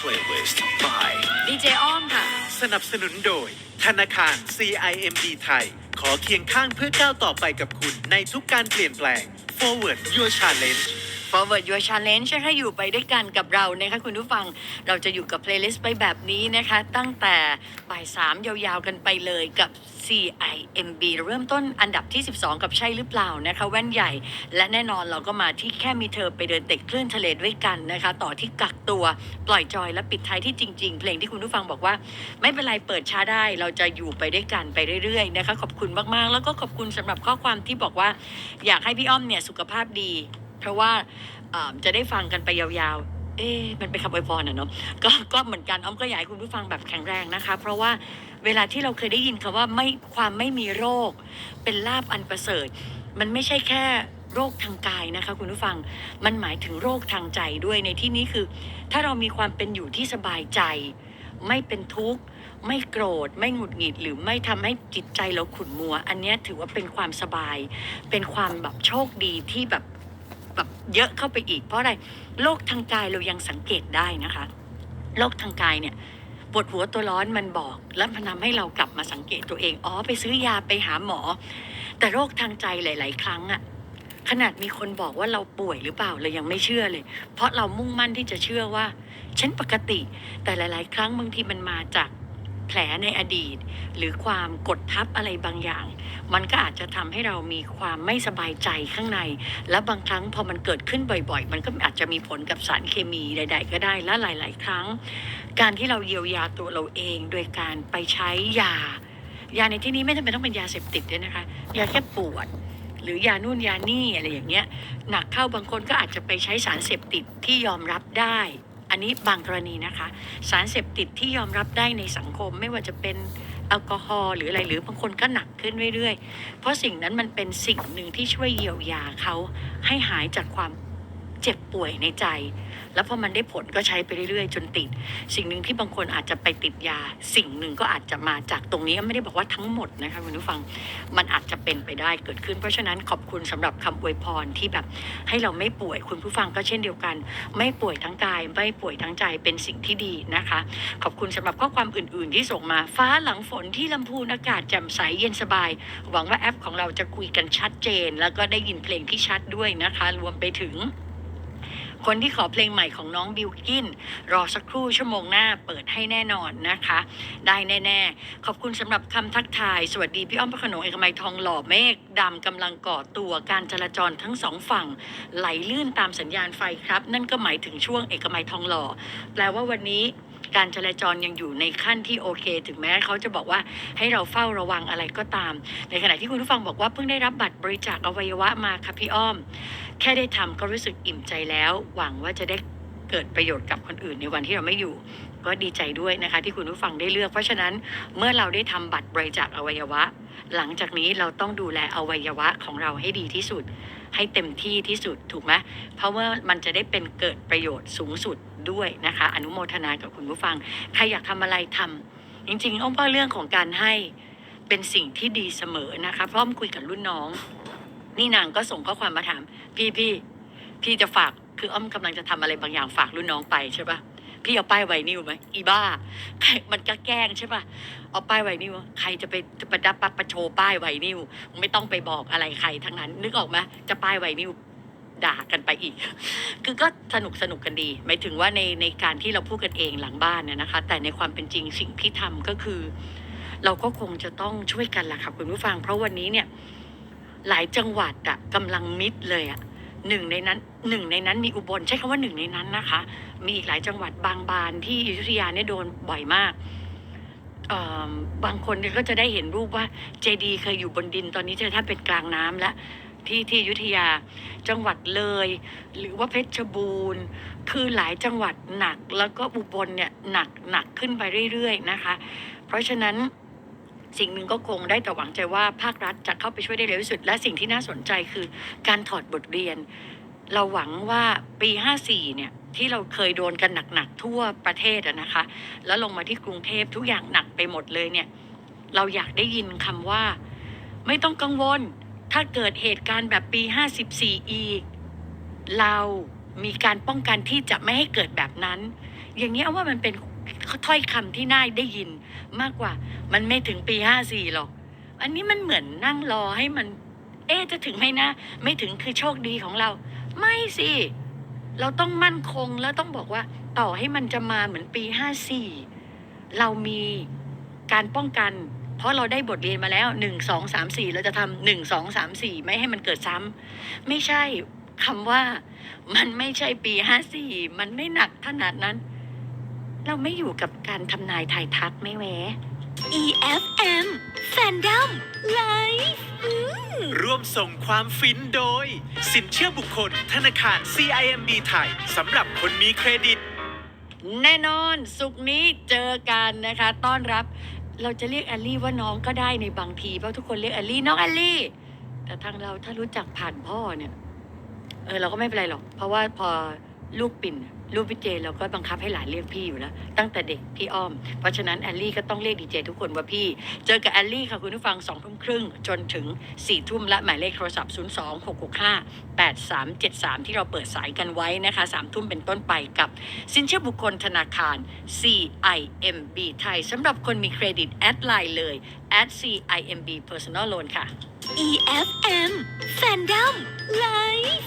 Playlist by ดีเจอ้อมค่ะ สนับสนุนโดย ธนาคาร CIMB ไทย ขอเคียงข้างเพื่อก้าวต่อไปกับคุณในทุกการเปลี่ยนแปลง Forward Your Challenge Forward Your Challenge ให้อยู่ไปด้วยกันกับเรานะคะคุณผู้ฟังเราจะอยู่กับเพลย์ลิสต์ไปแบบนี้นะคะ ตั้งแต่บ่ายสามยาวๆกันไปเลยกับ CIMB เริ่มต้นอันดับที่ 12 กับใช่หรือเปล่านะคะ แว่นใหญ่ และแน่นอนเราก็มาที่แค่มีเธอไปเดินเต็กคลื่นทะเลด้วยกันนะคะ ต่อที่กักตัวปล่อยจอยและปิดท้ายที่จริง ๆ เพลงที่คุณผู้ฟังบอกว่า ไม่เป็นไรเปิดช้าได้ เราจะอยู่ไปด้วยกันไปเรื่อยๆนะคะขอบคุณมากๆ แล้วก็ขอบคุณสำหรับข้อความที่บอกว่า อยากให้พี่อ้อมเนี่ยสุขภาพดี ราะว่าจะได้ฟังกันไปยาวๆ เอ๊มันเป็นคำอวยพรนะเนาะก็ก็เหมือนกันอ้อมก็อยากให้คุณผู้ฟังแบบแข็งแรงนะคะ เพราะว่าเวลาที่เราเคยได้ยินคำว่าไม่ความไม่มีโรค เป็นลาบอันประเสริฐ มันไม่ใช่แค่โรคทางกายนะคะ คุณผู้ฟังมันหมายถึงโรคทางใจด้วยในที่นี้คือ ถ้าเรามีความเป็นอยู่ที่สบายใจ ไม่เป็นทุกข์ไม่โกรธ ไม่หงุดหงิด หรือไม่ทำให้จิตใจเราขุ่นมัว อันนี้ถือว่าเป็นความสบาย เป็นความแบบโชคดีที่แบบ แบบเยอะเข้าไปอีก เพราะอะไรโรคทางกายเรายังสังเกตได้นะคะโรคทางกายเนี่ยปวดหัวตัวร้อนมันบอก แล้วมันทำให้เรากลับมาสังเกตตัวเองอ๋อไปซื้อยาไปหาหมอ แต่โรคทางใจหลาย ๆ ครั้งอะขนาดมีคนบอกว่าเราป่วยหรือเปล่าเรายังไม่เชื่อเลย เพราะเรามุ่งมั่นที่จะเชื่อว่าฉันปกติ แต่หลาย ๆ ครั้งบางทีมันมาจากแผลในอดีต หรือความกดทับอะไรบางอย่าง มันก็อาจจะทำให้เรามีความไม่สบายใจข้างใน และบางครั้งพอมันเกิดขึ้นบ่อย ๆ มันก็อาจจะมีผลกับสารเคมีใด ๆ ก็ได้และหลาย ๆ ครั้ง การที่เราเยียวยาตัวเราเอง โดยการไปใช้ยา ยาในที่นี้ไม่จำเป็นต้องเป็นยาเสพติดด้วยนะคะยาแค่ปวดหรือยานู่นยานี่อะไรอย่างเงี้ยหนักเข้าบางคนก็อาจจะไปใช้สารเสพติดที่ยอมรับได้ อันนี้บางกรณีนะคะ สารเสพติดที่ยอมรับได้ในสังคมไม่ว่าจะเป็น แอลกอฮอล์หรืออะไรหรือบางคนก็หนักขึ้นเรื่อยๆ เพราะสิ่งนั้นมันเป็นสิ่งหนึ่งที่ช่วยเยียวยาเขาให้หายจากความเจ็บป่วยในใจ แล้วพอมันได้ผลก็ใช้ไปเรื่อยๆ จนติด สิ่งหนึ่งที่บางคนอาจจะไปติดยา สิ่งหนึ่งก็อาจจะมาจากตรงนี้ไม่ได้บอกว่าทั้งหมดนะคะคุณผู้ฟังมันอาจจะเป็นไปได้เกิดขึ้น เพราะฉะนั้นขอบคุณสำหรับคำอวยพรที่แบบให้เราไม่ป่วยคุณผู้ฟังก็เช่นเดียวกัน ไม่ป่วยทั้งกาย ไม่ป่วยทั้งใจเป็นสิ่งที่ดีนะคะ ขอบคุณสำหรับข้อความอื่น ๆ ที่ส่งมาฟ้าหลังฝนที่ลำพูนอากาศแจ่มใสเย็นสบาย หวังว่าแอปของเราจะคุยกันชัดเจน แล้วก็ได้ยินเพลงที่ชัดด้วยนะคะ รวมไปถึง คนที่ขอเพลงใหม่ของน้องบิวกินรอสักครู่ชั่วโมงหน้าเปิดให้แน่นอนนะคะ ได้แน่ๆ ขอบคุณสำหรับคำทักทาย สวัสดีพี่อ้อมพระขนงเอกมัยทองหล่อเมฆดำกำลังก่อตัวการจราจรทั้งสองฝั่ง ไหลลื่นตามสัญญาณไฟครับ นั่นก็หมายถึงช่วงเอกมัยทองหล่อ แปลว่าวันนี้ การจราจรยังอยู่ในขั้นที่โอเค ถึงแม้เขาจะบอกว่าให้เราเฝ้าระวังอะไรก็ตาม ในขณะที่คุณผู้ฟังบอกว่าเพิ่งได้รับบัตรบริจาคอวัยวะมาค่ะพี่อ้อม แค่ได้ทำก็รู้สึกอิ่มใจแล้ว หวังว่าจะได้เกิดประโยชน์กับคนอื่นในวันที่เราไม่อยู่ ก็ดีใจด้วยนะคะที่คุณผู้ฟังได้เลือก เพราะฉะนั้นเมื่อเราได้ทำบัตรบริจาคอวัยวะ หลังจากนี้เราต้องดูแลอวัยวะของเราให้ดีที่สุด ให้เต็มที่ที่สุดถูกไหมเพราะว่ามันจะได้เป็นเกิดประโยชน์สูงสุดด้วยนะคะ อนุโมทนากับคุณผู้ฟัง ใครอยากทำอะไรทำจริงๆอ้อมว่าเรื่องของการให้เป็นสิ่งที่ดีเสมอนะคะ พร้อมคุยกับรุ่นน้อง นี่นางก็ส่งข้อความมาถาม พี่พี่พี่จะฝากคืออ้อมกำลังจะทำอะไรบางอย่างฝากรุ่นน้องไปใช่ปะ พี่เอาป้ายไวนิวไหมอีบ้าใครมันก็แกล้งใช่ปะเอาป้ายไวนิวใครจะไปจะประดับประโชว์ป้ายไวนิวไม่ต้องไปบอกอะไรใครทั้งนั้น นึกออกไหมจะป้ายไวนิวด่ากันไปอีก คือก็สนุกสนุกกันดี หมายถึงว่าในในการที่เราพูดกันเองหลังบ้านเนี่ยนะคะ แต่ในความเป็นจริงสิ่งที่ทำก็คือ เราก็คงจะต้องช่วยกันแหละค่ะคุณผู้ฟัง เพราะวันนี้เนี่ย หลายจังหวัดอะกำลังมิดเลยอะ หนึ่งในนั้นหนึ่งในนั้นมีอุบลใช้คำว่าหนึ่งในนั้นนะคะ มีอีกหลายจังหวัดบางบานที่อยุธยาเนี่ยโดนบ่อยมากบางคนเนี่ยก็จะได้เห็นรูปว่าเจดีเคยอยู่บนดินตอนนี้จะถ้าเป็นกลางน้ำแล้วที่ที่ยุธยาจังหวัดเลย หรือว่าเพชรบูรณ์ คือหลายจังหวัดหนักแล้วก็อุบลเนี่ยหนักหนักขึ้นไปเรื่อยๆนะคะ เพราะฉะนั้น สิ่งหนึ่งก็คงได้แต่หวังใจว่าภาครัฐจะเข้าไปช่วยได้เร็วที่สุด และสิ่งที่น่าสนใจคือการถอดบทเรียน เราหวังว่าปี 54 เนี่ยที่เราเคยโดนกันหนักๆทั่วประเทศนะคะ แล้วลงมาที่กรุงเทพทุกอย่างหนักไปหมดเลยเนี่ย เราอยากได้ยินคำว่า ไม่ต้องกังวล ถ้าเกิดเหตุการณ์แบบปี 54 อีก เรามีการป้องกันที่จะไม่ให้เกิดแบบนั้น อย่างนี้เอาว่ามันเป็น ถ้อยคำที่น่าได้ยินมากกว่า มันไม่ถึงปีห้าสี่หรอก อันนี้มันเหมือนนั่งรอให้มัน เอ๊จะถึงไหมนะ ไม่ถึงคือโชคดีของเรา ไม่สิ เราต้องมั่นคงแล้วต้องบอกว่า ต่อให้มันจะมาเหมือนปีห้าสี่เรามีการป้องกัน เพราะเราได้บทเรียนมาแล้วหนึ่งสองสามสี่เราจะทำหนึ่งสองสามสี่ไม่ให้มันเกิดซ้ำไม่ใช่คำว่ามันไม่ใช่ปีห้าสี่มันไม่หนักขนาดนั้น เราไม่อยู่กับการทำนายทายทักไม่แหว EFM Fandom Live อืมร่วมส่งความฟินโดย สินเชื่อบุคคล ธนาคาร CIMB ไทยสำหรับคนมีเครดิต แน่นอนสุกร์นี้เจอกันนะคะ ต้อนรับเราจะเรียกแอลลี่ว่าน้องก็ได้ในบางที เพราะทุกคนเรียกแอลลี่น้องแอลลี่ แต่ทางเราถ้ารู้จักผ่านพ่อเนี่ย เออเราก็ไม่เป็นไรหรอก เพราะว่าพอลูกปิ่น ลูกพี่เจเราก็บังคับให้หลานเรียกพี่อยู่แล้ว ตั้งแต่เด็กพี่อ้อม เพราะฉะนั้นแอลลี่ก็ต้องเรียกดีเจทุกคนว่าพี่ เจอกับแอลลี่ค่ะคุณผู้ฟังสองทุ่มครึ่งจนถึงสี่ทุ่มและหมายเลขโทรศัพท์ 0 2 6 6 5 8 3 7 3 ที่เราเปิดสายกันไว้นะคะสามทุ่มเป็นต้นไปกับ สินเชื่อบุคคลธนาคาร CIMB ไทยสำหรับคนมีเครดิตแอดไลน์เลย at CIMB Personal Loan ค่ะ EFM Fandom Live